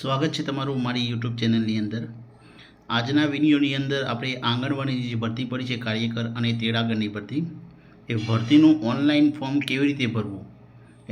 સ્વાગત છે તમારું મારી યુટ્યુબ ચેનલની અંદર. આજના વિડીયોની અંદર આપણે આંગણવાડીની જે ભરતી પડી છે કાર્યકર અને તેડાગરની ભરતી, એ ભરતીનું ઓનલાઈન ફોર્મ કેવી રીતે ભરવું,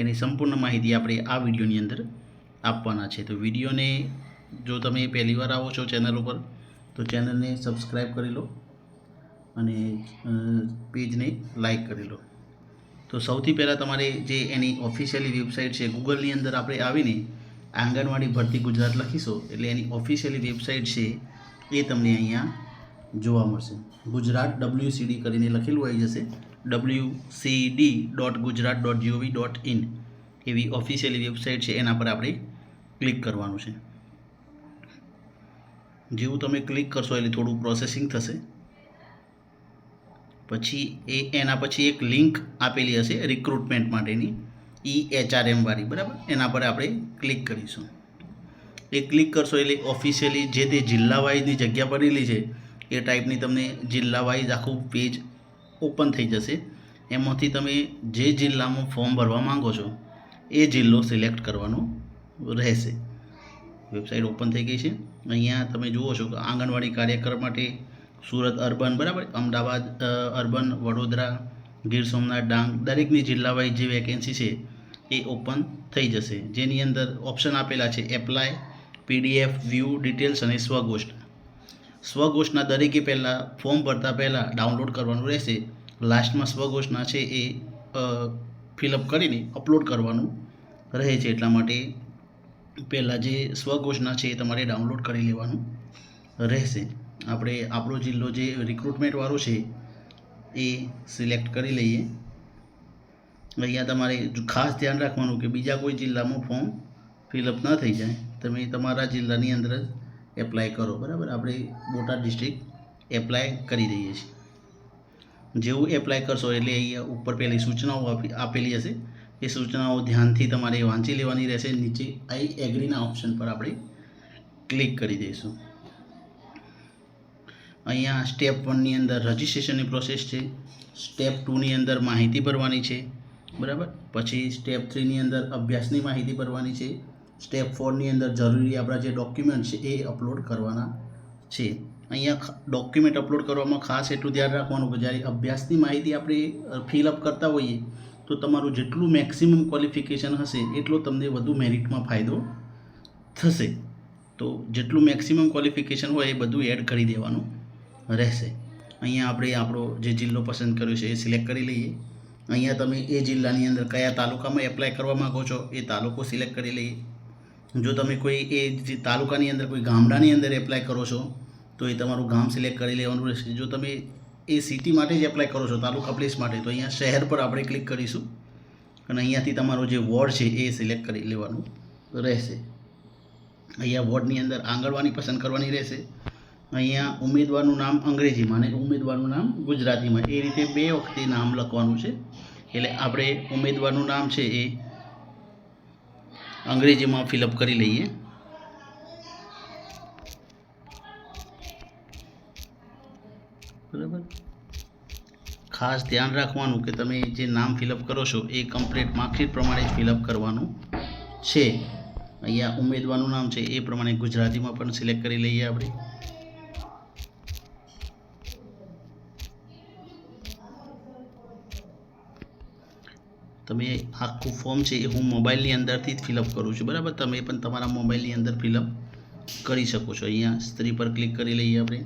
એની સંપૂર્ણ માહિતી આપણે આ વિડીયોની અંદર આપવાના છે. તો વિડીયોને, જો તમે પહેલીવાર આવો છો ચેનલ ઉપર, તો ચેનલને સબસ્ક્રાઈબ કરી લો અને પેજને લાઈક કરી લો. તો સૌથી પહેલાં તમારે જે એની ઓફિશિયલી વેબસાઇટ છે ગૂગલની અંદર આપણે આવીને આંગણવાડી ભરતી ગુજરાત લખીશો, એટલે એની ઓફિશિયલી વેબસાઇટ છે, એ તમને અહીંયા જોવા મળશે. ગુજરાત ડબલ્યુ સીડી કરીને લખેલું આવી જશે W C D dot Gujarat dot GOV dot in એવી ઓફિશિયલી વેબસાઇટ છે, એના પર આપણે ક્લિક કરવાનું છે. જેવું તમે ક્લિક કરશો એટલે થોડું પ્રોસેસિંગ થશે. પછી એ એના પછી એક લિંક આપેલી હશે રિક્રુટમેન્ટ માટેની. ઈ એચઆરએમ વાળી, બરાબર? એના પર આપણે ક્લિક કરીશું. એ ક્લિક કરશો એટલે ઓફિશિયલી જે તે જિલ્લા વાઇઝની જગ્યા પડેલી છે, એ ટાઈપની તમને જિલ્લા વાઇઝ આખું પેજ ઓપન થઈ જશે. એમાંથી તમે જે જિલ્લામાં ફોર્મ ભરવા માંગો છો, એ જિલ્લો સિલેક્ટ કરવાનો રહેશે. વેબસાઇટ ઓપન થઈ ગઈ છે. અહીંયા તમે જુઓ છો કે આંગણવાડી કાર્યકર માટે સુરત અર્બન, બરાબર? અમદાવાદ અર્બન, વડોદરા, ગીર સોમનાથ, ડાંગ, દરેકની જિલ્લાવાઇઝ જે વેકેન્સી છે એ ઓપન થઈ જશે. જેની અંદર ઓપ્શન આપેલા છે એપ્લાય, પીડીએફ, વ્યૂ, ડિટેલ્સ અને સ્વઘોષણા સ્વઘોષણા દરેકે પહેલાં ફોર્મ ભરતા પહેલાં ડાઉનલોડ કરવાનું રહેશે. લાસ્ટમાં સ્વઘોષણા છે એ ફિલઅપ કરીને અપલોડ કરવાનું રહે છે. એટલા માટે પહેલાં જે સ્વઘોષણા છે એ તમારે ડાઉનલોડ કરી લેવાનું રહેશે. આપણે આપણો જિલ્લો જે રિક્રુટમેન્ટવાળો છે એ સિલેક્ટ કરી લઈએ. અહીંયા તમારે ખાસ ધ્યાન રાખવાનું કે બીજા કોઈ જિલ્લામાં ફોર્મ ફિલઅપ ન થઈ જાય. તમે તમારા જિલ્લાની અંદર જ એપ્લાય કરો, બરાબર? આપણે બોટાદ ડિસ્ટ્રિક્ટ એપ્લાય કરી દઈએ છીએ. જેવું એપ્લાય કરશો એટલે અહીંયા ઉપર પહેલી સૂચનાઓ આપી આપેલી હશે. એ સૂચનાઓ ધ્યાનથી તમારે વાંચી લેવાની રહેશે. નીચે આઈ એગ્રીના ઓપ્શન પર આપણે ક્લિક કરી દઈશું. અહીંયા સ્ટેપ વનની અંદર રજિસ્ટ્રેશનની પ્રોસેસ છે. સ્ટેપ ટુની અંદર માહિતી ભરવાની છે. બરાબર? પછી સ્ટેપ થ્રીની અંદર અભ્યાસની માહિતી ભરવાની છે. સ્ટેપ ફોરની અંદર જરૂરી આપણા જે ડોક્યુમેન્ટ છે એ અપલોડ કરવાના છે. અહીંયા ડોક્યુમેન્ટ અપલોડ કરવામાં ખાસ એટલું ધ્યાન રાખવાનું કે જ્યારે અભ્યાસની માહિતી આપણે ફિલઅપ કરતા હોઈએ, તો તમારું જેટલું મેક્સિમમ ક્વોલિફિકેશન હશે, એટલો તમને વધુ મેરિટમાં ફાયદો થશે. તો જેટલું મેક્સિમમ ક્વોલિફિકેશન હોય એ બધું એડ કરી દેવાનું રહેશે. અહીંયા આપણે આપણો જે જિલ્લો પસંદ કર્યો છે એ સિલેક્ટ કરી લઈએ. અહીંયા તમે એ જિલ્લાની અંદર કયા તાલુકામાં એપ્લાય કરવા માગો છો, એ તાલુકો સિલેક્ટ કરી લઈએ. જો તમે કોઈ એ તાલુકાની અંદર, કોઈ ગામડાની અંદર એપ્લાય કરો છો, તો એ તમારું ગામ સિલેક્ટ કરી લેવાનું રહેશે. જો તમે એ સિટી માટે જ એપ્લાય કરો છો, તાલુકા પ્લેસ માટે, તો અહીંયા શહેર પર આપણે ક્લિક કરીશું. અને અહીંયાથી તમારો જે વોર્ડ છે, એ સિલેક્ટ કરી લેવાનું રહેશે. અહીંયા વોર્ડની અંદર આંગણવાડી પસંદ કરવાની રહેશે. અહીંયા ઉમેદવારનું નામ અંગ્રેજીમાં અને ઉમેદવારનું નામ ગુજરાતીમાં. એ રીતે બે વખતે નામ લખવાનું છે. એટલે આપણે ઉમેદવારનું નામ છે એ અંગ્રેજીમાં ફિલઅપ કરી લઈએ. બરાબર? ખાસ ધ્યાન રાખવાનું કે તમે જે નામ ફિલઅપ કરો છો એ કમ્પ્લીટ માર્કશીટ પ્રમાણે ફિલઅપ કરવાનું છે. અહીંયા ઉમેદવારનું નામ છે એ પ્રમાણે ગુજરાતીમાં પણ સિલેક્ટ કરી લઈએ આપણે. તમે આખું ફોર્મ છે એ હું મોબાઈલની અંદરથી જ ફિલઅપ કરું છું. બરાબર? તમે પણ તમારા મોબાઈલની અંદર ફિલઅપ કરી શકો છો. અહીંયા સ્ત્રી પર ક્લિક કરી લઈએ આપણે.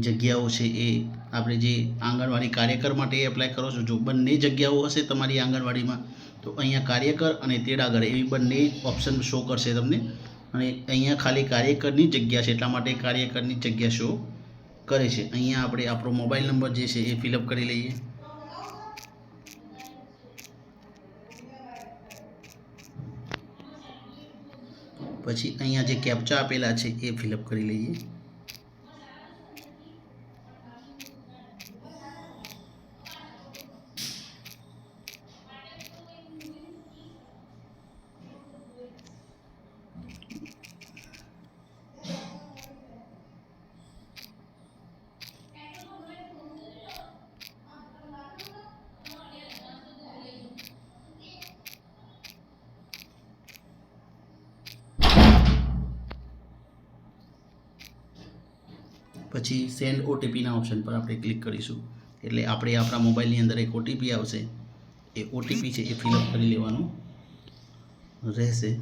જગ્યાઓ છે એ આપણે જે આંગણવાડી કાર્યકર માટે એપ્લાય કરો છો. જો બંને જગ્યાઓ હશે તમારી આંગણવાડીમાં, તો અહીંયા કાર્યકર અને તેડાગર એવી બંને ઓપ્શન શો કરશે તમને. અને અહીંયા ખાલી કાર્યકરની જગ્યા છે, એટલા માટે કાર્યકરની જગ્યા શો કરે છે. અહીંયા આપણે આપણો મોબાઈલ નંબર જે છે એ ફિલઅપ કરી લઈએ. પછી અહીંયા જે કેપ્ચા આપેલા છે એ ફિલઅપ કરી લઈએ. પછી સેન્ડ ઓટીપીના ઓપ્શન પર આપણે ક્લિક કરીશું. એટલે આપણે આપણા મોબાઈલની અંદર એક ઓટીપી આવશે. એ ઓટીપી છે એ ફિલઅપ કરી લેવાનું રહેશે.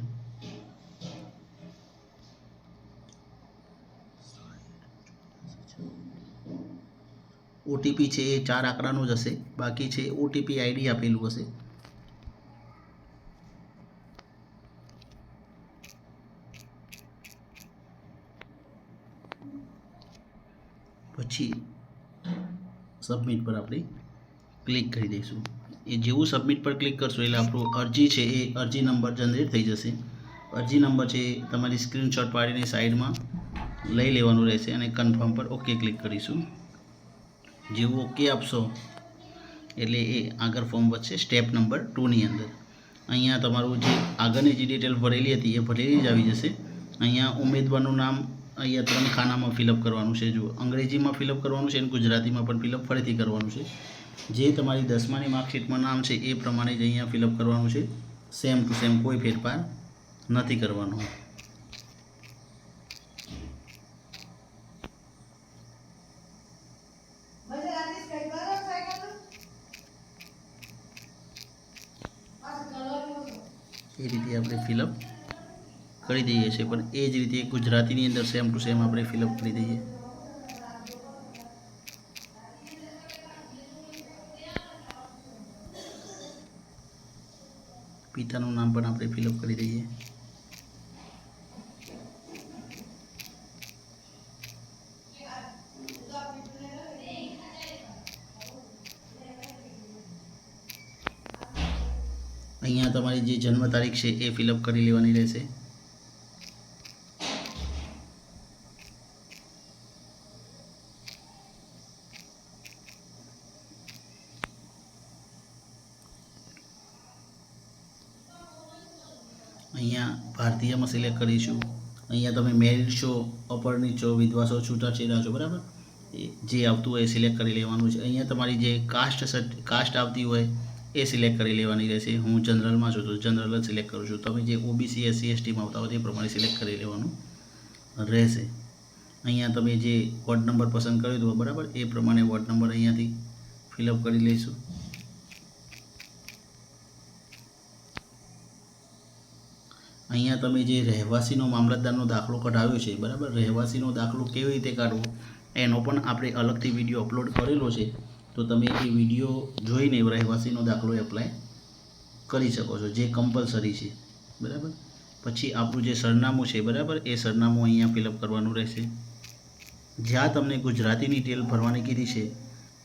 ઓટીપી છે એ ચાર આંકડાનું જ હશે. બાકી છે ઓટીપી આઈડી આપેલું હશે. પછી સબમિટ પર આપણે ક્લિક કરી દઈશું. એ જેવું સબમિટ પર ક્લિક કરશો એટલે આપણું અરજી છે એ અરજી નંબર જનરેટ થઈ જશે. અરજી નંબર છે એ તમારી સ્ક્રીનશોટ પાડીને સાઈડમાં લઈ લેવાનું રહેશે અને કન્ફર્મ પર ઓકે ક્લિક કરીશું. જેવું ઓકે આપશો એટલે એ આગળ ફોર્મ વધશે સ્ટેપ નંબર ટુની અંદર. અહીંયા તમારું જે આગળની જે ડિટેલ ભરેલી હતી એ ભરેલી જ આવી જશે. અહીંયા ઉમેદવારનું નામ અહીંયા ત્રણ ખાનામાં ફિલઅપ કરવાનું છે જો અંગ્રેજીમાં ફિલઅપ કરવાનું છે અને ગુજરાતીમાં પણ ફિલઅપ ફરીથી કરવાનું છે. જે તમારી દસમાની માર્કશીટમાં નામ છે એ પ્રમાણે જ અહીંયા ફિલઅપ કરવાનું છે. સેમ ટુ સેમ કોઈ ફેરફાર નથી કરવાનો એ રીતે આપણે ફિલઅપ કરી દઈએ છીએ, પણ એ જ રીતે ગુજરાતીની અંદર સેમ ટુ સેમ આપણે ફિલઅપ કરી દઈએ. પિતાનું નામ પણ આપણે ફિલઅપ કરી દઈએ. અહીંયા તમારી જે જન્મ તારીખ છે એ ફિલઅપ કરી લેવાની રહેશે. ભારતીયમાં સિલેક્ટ કરીશું. અહીંયા તમે મેરિડ છો અપરણિત છો વિધવા છો છૂટાછેડા છો બરાબર? જે આવતું હોય એ સિલેક્ટ કરી લેવાનું છે. અહીંયા તમારી જે કાસ્ટ કાસ્ટ આવતી હોય એ સિલેક્ટ કરી લેવાની રહેશે. હું જનરલમાં છું તો જનરલ જ સિલેક્ટ કરું છું. તમે જે ઓબીસી એસસી એસટીમાં આવતા હોય તે પ્રમાણે સિલેક્ટ કરી લેવાનું રહેશે. અહીંયા તમે જે વોર્ડ નંબર પસંદ કર્યો હતો બરાબર? એ પ્રમાણે વોર્ડ નંબર અહીંયાથી ફિલઅપ કરી લઈશું. અહીંયા તમે જે રહેવાસીનો મામલતદારનો દાખલો કઢાવ્યો છે, બરાબર? રહેવાસીનો દાખલો કેવી રીતે કાઢવો, એનો પણ આપણે અલગથી વીડિયો અપલોડ કરેલો છે. તો તમે એ વીડિયો જોઈને રહેવાસીનો દાખલો એપ્લાય કરી શકો છો, જે કમ્પલસરી છે, બરાબર? પછી આપણું જે સરનામું છે, બરાબર? એ સરનામું અહીંયા ફિલઅપ કરવાનું રહેશે. જ્યાં તમને ગુજરાતીની ટેલ ભરવાની કીધી છે,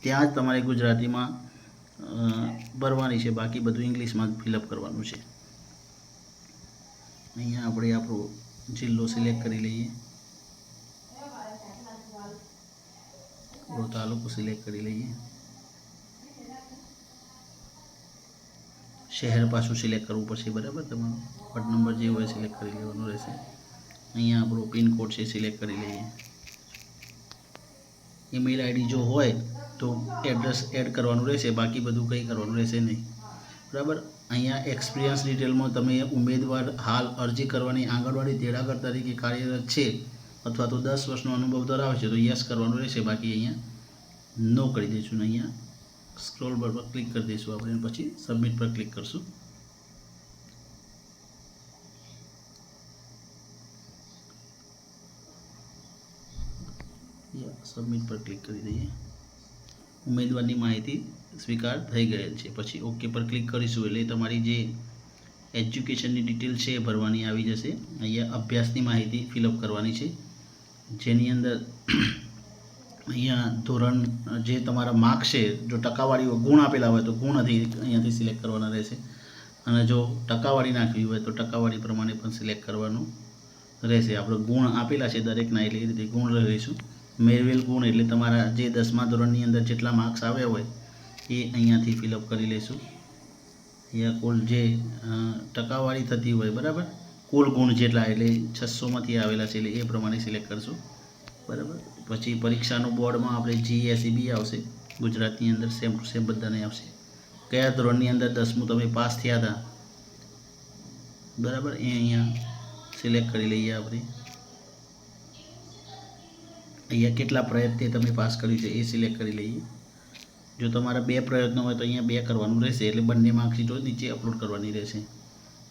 ત્યાં જ તમારે ગુજરાતીમાં ભરવાની છે, બાકી બધું ઇંગ્લિશમાં ફિલઅપ કરવાનું છે. અહીંયા આપણે આપણો જિલ્લો સિલેક્ટ કરી લઈએ. આપણો તાલુકો સિલેક્ટ કરી લઈએ. શહેર પાછું સિલેક્ટ કરવું પડશે, બરાબર? તમારો વોર્ડ નંબર જે હોય સિલેક્ટ કરી લેવાનો રહેશે. અહીંયા આપણો પિનકોડ છે સિલેક્ટ કરી લઈએ. ઈમેલ આઈડી જો હોય તો એડ્રેસ એડ કરવાનું રહેશે, બાકી બધું કંઈ કરવાનું રહેશે નહીં. બરાબર? અહીંયા એક્સપિરિયન્સ ડિટેલમાં તમે ઉમેદવાર હાલ અરજી કરવાની આંગણવાડી તેડાગર તરીકે કાર્યરત છે અથવા તો દસ વર્ષનો અનુભવ ધરાવે છે, તો યસ કરવાનું રહેશે. બાકી અહીંયા નો કરી દઈશું ને અહીંયા સ્ક્રોલ પર ક્લિક કરી દઈશું આપણે, પછી સબમિટ પર ક્લિક કરશું. સબમિટ પર ક્લિક કરી દઈએ. ઉમેદવારની માહિતી સ્વીકાર થઈ ગયેલ છે. પછી ઓકે પર ક્લિક કરીશું એટલે તમારી જે એજ્યુકેશનની ડિટેલ છે એ ભરવાની આવી જશે. અહીંયા અભ્યાસની માહિતી ફિલઅપ કરવાની છે. જેની અંદર અહીંયા ધોરણ, જે તમારા માર્ક્સ છે, જો ટકાવાળી ગુણ આપેલા હોય તો ગુણથી અહીંયાથી સિલેક્ટ કરવાના રહેશે. અને જો ટકાવાળી નાખવી હોય તો ટકાવાળી પ્રમાણે પણ સિલેક્ટ કરવાનું રહેશે. આપણે ગુણ આપેલા છે દરેકના એટલે એ રીતે ગુણ લઈશું. મેળવેલ ગુણ એટલે તમારા જે દસમા ધોરણની અંદર જેટલા માર્ક્સ આવ્યા હોય એ અહીંયાથી ફિલઅપ કરી લઈશું. અહીંયા કુલ જે ટકાવાળી થતી હોય, બરાબર? કુલ ગુણ જેટલા, એટલે છસોમાંથી આવેલા છે, એટલે એ પ્રમાણે સિલેક્ટ કરશું. બરાબર? પછી પરીક્ષાનું બોર્ડમાં આપણે જીએસઈબી આવશે. ગુજરાતની અંદર સેમ ટુ સેમ બધાને આવશે. કયા ધોરણની અંદર દસમું તમે પાસ થયા હતા બરાબર? એ અહીંયા સિલેક્ટ કરી લઈએ આપણે. અહીંયા કેટલા પ્રયત્ને તમે પાસ કર્યું છે એ સિલેક્ટ કરી લઈએ. જો તમારા બે પ્રયત્નો હોય તો અહીંયા બે કરવાનું રહેશે, એટલે બંને માર્કશીટો નીચે અપલોડ કરવાની રહેશે.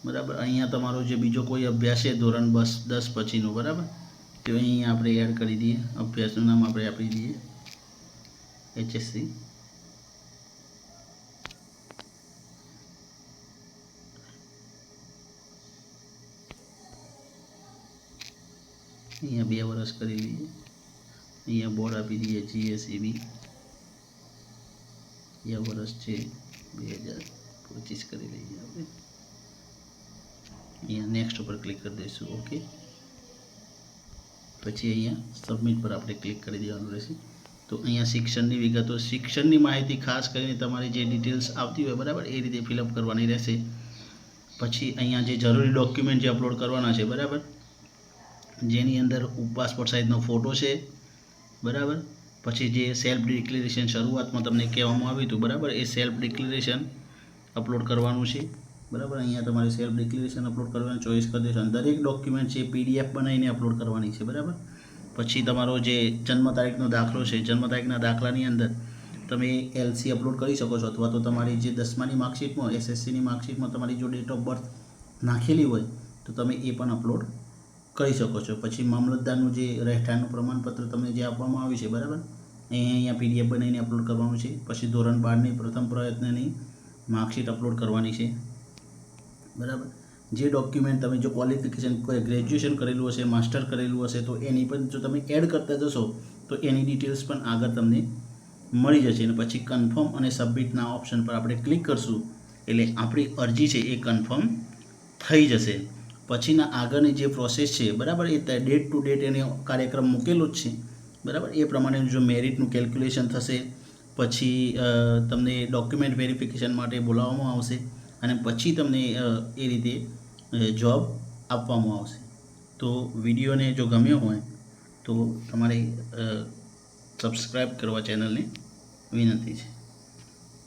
બરાબર? અહીંયા તમારો જે બીજો કોઈ અભ્યાસ છે, ધોરણ બસ દસ પછીનો, બરાબર? તો અહીંયા આપણે એડ કરી દઈએ. અભ્યાસનું નામ આપણે આપી દઈએ. એચએસસી અહીંયા બે વર્ષ કરી દઈએ. અહીંયા બોર્ડ આપી દઈએ જીએસઈબી અહીંયા વર્ષ છે બે હજાર પચીસ કરી લઈએ આપણે. અહીંયા નેક્સ્ટ ઉપર ક્લિક કરી દઈશું ઓકે પછી અહીંયા સબમિટ પર આપણે ક્લિક કરી દેવાનું રહેશે. તો અહીંયા શિક્ષણની વિગતો, શિક્ષણની માહિતી ખાસ કરીને તમારી જે ડિટેલ્સ આવતી હોય, બરાબર? એ રીતે ફિલઅપ કરવાની રહેશે. પછી અહીંયા જે જરૂરી ડોક્યુમેન્ટ જે અપલોડ કરવાના છે, બરાબર? જેની અંદર પાસપોર્ટ સાઇઝનો ફોટો છે, બરાબર? પછી જે સેલ્ફ ડિક્લેરેશન શરૂઆતમાં તમને કહેવામાં આવ્યું હતું, બરાબર? એ સેલ્ફ ડિક્લેરેશન અપલોડ કરવાનું છે. બરાબર? અહીંયા તમારે સેલ્ફ ડિક્લેરેશન અપલોડ કરવાનું ચોઈસ કરી દેશો. દરેક ડોક્યુમેન્ટ છે પીડીએફ બનાવીને અપલોડ કરવાની છે, બરાબર? પછી તમારો જે જન્મ તારીખનો દાખલો છે, જન્મ તારીખના દાખલાની અંદર તમે એલસી અપલોડ કરી શકો છો. અથવા તો તમારી જે દસમાની માર્કશીટમાં એસએસસીની માર્કશીટમાં તમારી જો ડેટ ઓફ બર્થ નાખેલી હોય, તો તમે એ પણ અપલોડ કરી શકો છો. પછી મામલતદારનું જે રહેઠાણનું પ્રમાણપત્ર તમને જે આપવામાં આવ્યું છે, બરાબર? એ અહીંયા પીડીએફ બનાવીને અપલોડ કરવાનું છે. પછી ધોરણ બારની પ્રથમ પ્રયત્નની માર્કશીટ અપલોડ કરવાની છે. બરાબર? જે ડોક્યુમેન્ટ તમે જો ક્વોલિફિકેશન ગ્રેજ્યુએશન કરેલું હશે માસ્ટર કરેલું હશે, તો એની પણ જો તમે એડ કરતા જશો, તો એની ડિટેલ્સ પણ આગળ તમને મળી જશે. અને પછી કન્ફર્મ અને સબમિટના ઓપ્શન પર આપણે ક્લિક કરશું. એટલે આપણી અરજી છે એ કન્ફર્મ થઈ જશે. પછીના આગળની જે પ્રોસેસ છે, બરાબર? એ ડેટ ટુ ડેટ એને કાર્યક્રમ મૂકેલો જ છે. બરાબર? એ પ્રમાણે જો મેરિટનું કેલ્ક્યુલેશન થશે, પછી તમને ડોક્યુમેન્ટ વેરિફિકેશન માટે બોલાવવામાં આવશે અને પછી તમને એ રીતે જોબ આપવામાં આવશે. તો વિડીયોને જો ગમ્યો હોય, તો તમારે સબસ્ક્રાઈબ કરવા ચેનલને વિનંતી છે.